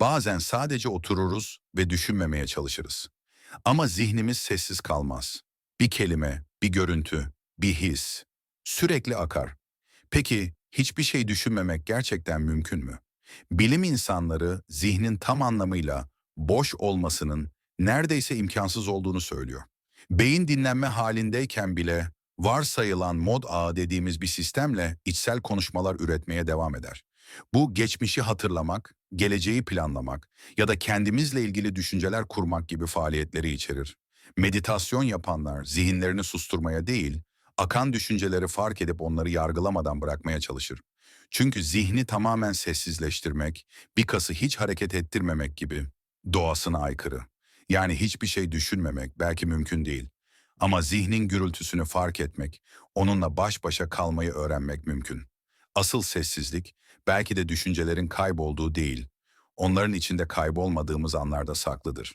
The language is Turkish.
Bazen sadece otururuz ve düşünmemeye çalışırız. Ama zihnimiz sessiz kalmaz. Bir kelime, bir görüntü, bir his sürekli akar. Peki hiçbir şey düşünmemek gerçekten mümkün mü? Bilim insanları zihnin tam anlamıyla boş olmasının neredeyse imkansız olduğunu söylüyor. Beyin dinlenme halindeyken bile varsayılan mod ağı dediğimiz bir sistemle içsel konuşmalar üretmeye devam eder. Bu geçmişi hatırlamak, geleceği planlamak ya da kendimizle ilgili düşünceler kurmak gibi faaliyetleri içerir. Meditasyon yapanlar zihinlerini susturmaya değil, akan düşünceleri fark edip onları yargılamadan bırakmaya çalışır. Çünkü zihni tamamen sessizleştirmek, bir kası hiç hareket ettirmemek gibi doğasına aykırı. Yani hiçbir şey düşünmemek belki mümkün değil. Ama zihnin gürültüsünü fark etmek, onunla baş başa kalmayı öğrenmek mümkün. Asıl sessizlik belki de düşüncelerin kaybolduğu değil, onların içinde kaybolmadığımız anlarda saklıdır.